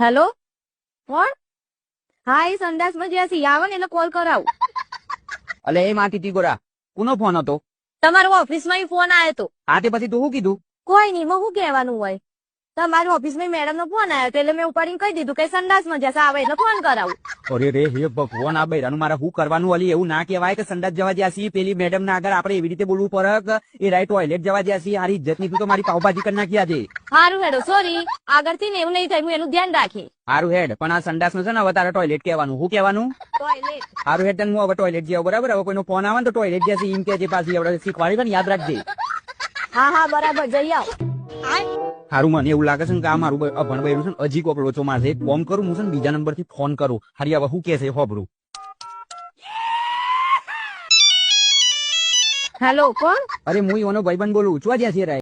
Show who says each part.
Speaker 1: Hello? કોણ? હા એ સંડાસમાં જ્યાં સી આવે ને એને કોલ કરાવું.
Speaker 2: અલે એ માથી તી ગોરા કોનો ફોન હતો?
Speaker 1: તમારો ઓફિસમાં ફોન આવ્યો તો.
Speaker 2: હા તે પછી તું શું કીધું?
Speaker 1: કોઈ નહીં હું કહેવાનું હોય. તમારી ઓફિસમાં મેડમ નો ફોન આવ્યો એટલે મેં ઉપાડીને કહી દીધું કે સંડાસમાં જશે આવે એટલે ફોન કરાવું.
Speaker 2: અરે રે હે ભગવાન આ બૈરાનું મારે શું કરવાનું? અલી એવું ના કહેવાય કે સંડાસ જવા જ્યાં છીએ પેલી મેડમ ના આગળ આપણે એવી રીતે બોલવું પડે એ રાઈટ ટોયલેટ જવા જ્યાં છીએ આરી ઇજ્જતની તું તો મારી પાવભાજી કરી નાખી આજે?
Speaker 1: સારું હેડો સોરી આગળથી ને એવું નહીં થાય હું એનું ધ્યાન રાખી
Speaker 2: સારું હેડ પણ આ સંડાસનું છે ને હવે તારે ટોયલેટ કહેવાનું. શું કહેવાનું?
Speaker 1: ટોયલેટ
Speaker 2: હારું હેડ તને હું હવે ટોયલેટ જાવ બરાબર? હવે કોઈનો ફોન આવે ને તો ટોયલેટ જશે એમ કે જે પાછી આપણે શીખવાડી પણ યાદ રાખજે.
Speaker 1: હા હા બરાબર જઈ આવ.
Speaker 2: હારું મને એવું લાગે છે કે આ મારું અભણ છે હજી કોક લોચો મારશે. એક ફોન કરું હું છે ને બીજા નંબરથી ફોન કરું. હારી હવે શું કે છે હોબરું
Speaker 1: હેલો કોણ?
Speaker 2: અરે હું એનો ભાઈબંધ બોલું છું આજે છે